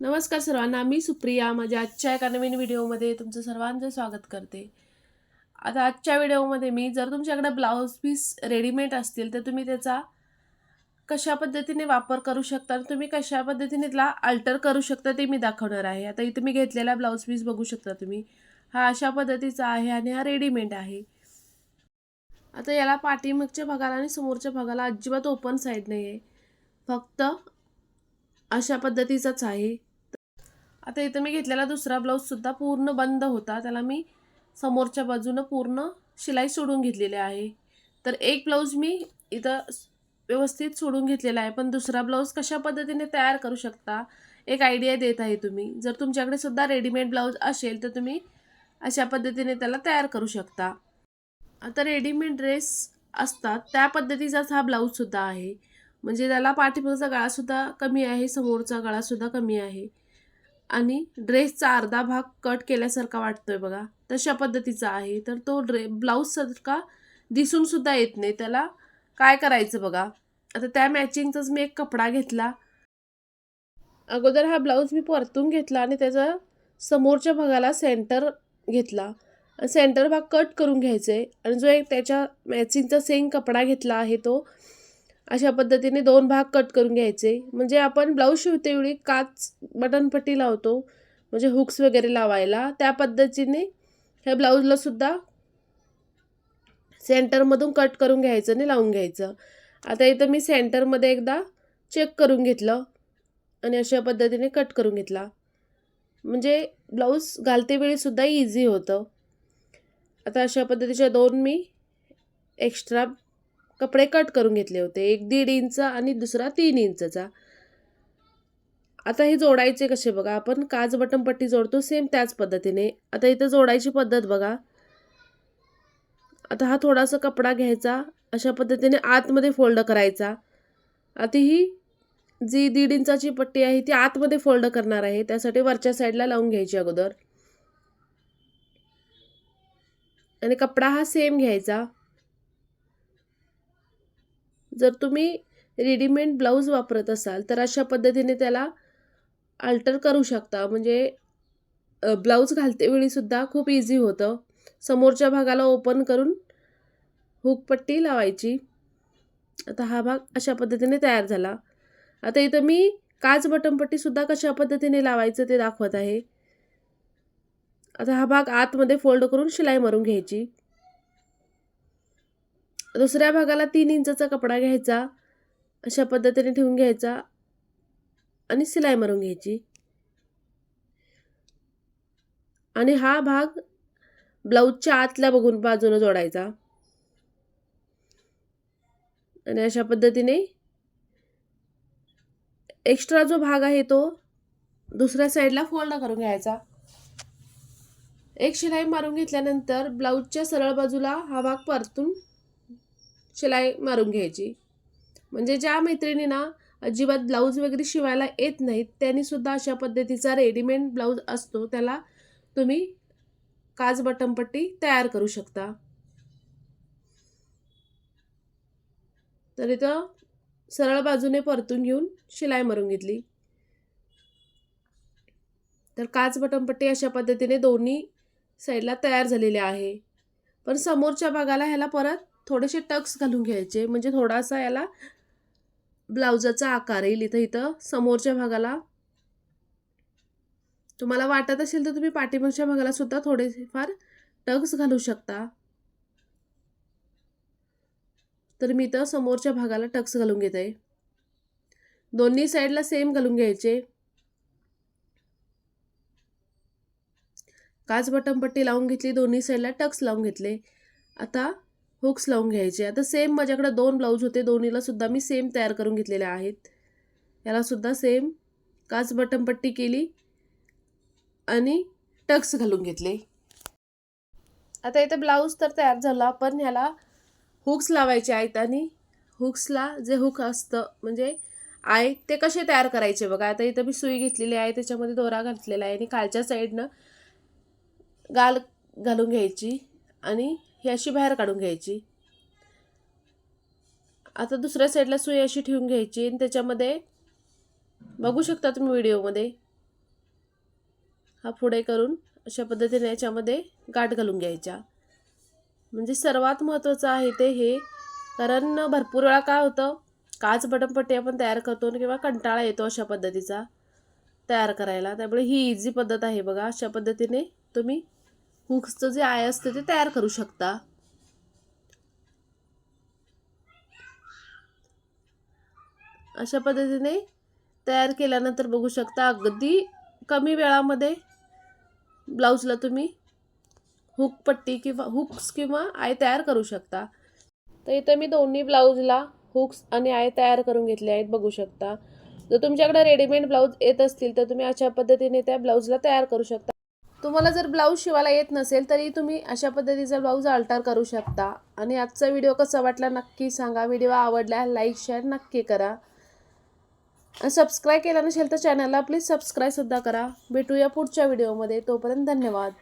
नमस्कार सर्वांना मी सुप्रिया. माझ्या आजच्या एका नवीन व्हिडिओमध्ये तुमचं सर्वांचं स्वागत करते. आता आजच्या व्हिडिओमध्ये मी जर तुमच्याकडे ब्लाऊज पीस रेडीमेड असतील तर तुम्ही त्याचा कशा पद्धतीने वापर करू शकता आणि तुम्ही कशा पद्धतीने त्याला अल्टर करू शकता ते मी दाखवणार आहे. आता इथे मी घेतलेला ब्लाऊज पीस बघू शकता तुम्ही. हा अशा पद्धतीचा आहे आणि हा रेडीमेड आहे. आता याला पाठीमागच्या भागाला आणि समोरच्या भागाला अजिबात ओपन साईड नाही आहे फक्त अशा पद्धतीचाच आहे. आता इथं मी घेतलेला दुसरा ब्लाऊजसुद्धा पूर्ण बंद होता. त्याला मी समोरच्या बाजूनं पूर्ण शिलाई सोडून घेतलेली आहे. तर एक ब्लाऊज मी इथं व्यवस्थित सोडून घेतलेला आहे. पण दुसरा ब्लाऊज कशा पद्धतीने तयार करू शकता एक आयडिया देत आहे तुम्ही. जर तुमच्याकडे सुद्धा रेडीमेड ब्लाऊज असेल तर तुम्ही अशा पद्धतीने त्याला तयार करू शकता. आता रेडीमेड ड्रेस असतात. त्या पद्धतीचाच हा ब्लाऊजसुद्धा आहे. म्हणजे त्याला पाठीमागचा गळासुद्धा कमी आहे समोरचा गळासुद्धा कमी आहे. आणि ड्रेसचा अर्धा भाग कट केल्यासारखा वाटतोय बघा. तशा पद्धतीचा आहे. तर तो ड्रे ब्लाऊजसारखा दिसून सुद्धा येत नाही. त्याला काय करायचं बघा? आता त्या मॅचिंगचाच मी एक कपडा घेतला. अगोदर हा ब्लाऊज मी परतून घेतला आणि त्याचा समोरच्या भागाला सेंटर घेतला. आणि सेंटर भाग कट करून घ्यायचा. आहे आणि जो एक त्याच्या मॅचिंगचा सेम कपडा घेतला आहे तो अशा पद्धतीने दोन भाग कट करून घ्यायचे. म्हणजे आपण ब्लाऊज शिवतेवेळी काच बटनपट्टी लावतो म्हणजे हुक्स वगैरे लावायला. त्या पद्धतीने ह्या ब्लाऊजला सुद्धा सेंटरमधून कट करून घ्यायचं आणि लावून घ्यायचं. आता इथं मी सेंटरमध्ये एकदा चेक करून घेतलं आणि अशा पद्धतीने कट करून घेतला. म्हणजे ब्लाऊज घालतेवेळीसुद्धा इझी होतं. आता अशा पद्धतीच्या दोन मी एक्स्ट्रा कपडे कट करून घेतले होते. एक दीड इंच आणि दुसरा तीन इंचचा आता हे जोडायचे कसे बघा. आपण काच बटन पट्टी जोडतो सेम त्याच पद्धतीने. आता इथं जोडायची पद्धत बघा. आता हा थोडासा कपडा घ्यायचा. अशा पद्धतीने आतमध्ये फोल्ड करायचा. आता ही जी दीड इंचाची पट्टी आहे ती आतमध्ये फोल्ड करणार आहे. त्यासाठी वरच्या साईडला लावून घ्यायची अगोदर. आणि कपडा हा सेम घ्यायचा. जर तुम्ही रेडीमेड ब्लाऊज वापरत असाल तर अशा पद्धतीने त्याला अल्टर करू शकता. म्हणजे ब्लाऊज घालते वेळीसुद्धा खूप इझी होतं. समोरच्या भागाला ओपन करून हुकपट्टी लावायची. आता हा भाग अशा पद्धतीने तयार झाला. आता इथं मी काच बटनपट्टीसुद्धा कशा पद्धतीने लावायचं ते दाखवत आहे. आता हा भाग आतमध्ये फोल्ड करून शिलाई मारून घ्यायची. दुसऱ्या भागाला तीन इंचाचा कपडा घ्यायचा अशा पद्धतीने ठेवून घ्यायचा आणि सिलाई मारून घ्यायची. आणि हा भाग ब्लाऊजच्या आतल्या बघून बाजूनं जोडायचा. आणि अशा पद्धतीने एक्स्ट्रा जो भाग आहे तो दुसऱ्या साईडला फोल्ड करून घ्यायचा. एक शिलाई मारून घेतल्यानंतर ब्लाऊजच्या सरळ बाजूला हा भाग परतून शिलाई मारून घ्यायची. म्हणजे ज्या मैत्रिणींना अजिबात ब्लाऊज वगैरे शिवायला येत नाहीत त्यांनी सुद्धा अशा पद्धतीचा रेडीमेड ब्लाऊज असतो त्याला तुम्ही काच बटमपट्टी तयार करू शकता. तर इथं सरळ बाजूने परतून घेऊन शिलाई मारून घेतली. तर काच बटमपट्टी अशा पद्धतीने दोन्ही साईडला तयार झालेले आहे. पण समोरच्या भागाला ह्याला परत थोडेसे टक्स घालून घ्यायचे. म्हणजे थोडासा याला ब्लाउजाचा आकार येईल इथं इथं. समोरच्या भागाला. तुम्हाला वाटत असेल तर तुम्ही पाठीमागच्या भागाला सुद्धा थोडेफार टक्स घालू शकता. तर मी इथं समोरच्या भागाला टक्स घालून घेत. आहे दोन्ही साईडला सेम घालून घ्यायचे. काच बटनपट्टी लावून घेतली दोन्ही साईडला टक्स लावून घेतले. आता हुक्स लावून घ्यायचे. आता सेम माझ्याकडे दोन ब्लाऊज होते. दोन्हीला सुद्धा मी सेम तयार करून घेतलेले आहेत. याला सुद्धा सेम काच बटनपट्टी केली आणि टक्स घालून घेतले. आता इथे ब्लाऊज तर तयार झाला पण ह्याला हुक्स लावायचे आहेत आणि हुक्सला जे हुक असतं म्हणजे आहे ते कसे तयार करायचे बघा. आता इथं मी सुई घेतलेली आहे त्याच्यामध्ये दोरा घातलेला आहे आणि खालच्या साईडनं गाल घालून घ्यायची आणि ही अशी बाहेर काढून घ्यायची. आता दुसऱ्या साईडला सुई अशी ठेवून घ्यायची आणि त्याच्यामध्ये बघू शकता तुम्ही व्हिडिओमध्ये. हा पुढे करून अशा पद्धतीने याच्यामध्ये गाठ घालून घ्यायच्या. म्हणजे सर्वात महत्त्वाचं आहे ते हे कारण भरपूर वेळा काय होतं काच बटनपट्टी आपण तयार करतो आणि किंवा कंटाळा येतो अशा पद्धतीचा तयार करायला. त्यामुळे ही इझी पद्धत आहे बघा. अशा पद्धतीने तुम्ही हुक्सचं जे आय असते ते तयार करू शकता. अशा पद्धतीने तयार केल्यानंतर बघू शकता अगदी कमी वेळामध्ये ब्लाऊजला तुम्ही हुक पट्टी किंवा हुक्स किंवा आय तयार करू शकता. तर इथं मी दोन्ही ब्लाऊजला हुक्स आणि आय तयार करून घेतले आहेत बघू शकता. जर तुमच्याकडे रेडीमेड ब्लाऊज येत असतील तर तुम्ही अशा पद्धतीने त्या ब्लाऊजला तयार करू शकता. तुम्हाला जर ब्लाऊज शिवायला येत नसेल तरी तुम्ही अशा पद्धतीचा ब्लाऊज अल्टर करू शकता. आणि आजचा व्हिडिओ कसा वाटला नक्की सांगा. व्हिडिओ आवडला लाईक शेअर नक्की करा. सबस्क्राईब केला नसेल तर चॅनलला प्लीज सबस्क्राईबसुद्धा करा. भेटूया पुढच्या व्हिडिओमध्ये तोपर्यंत धन्यवाद.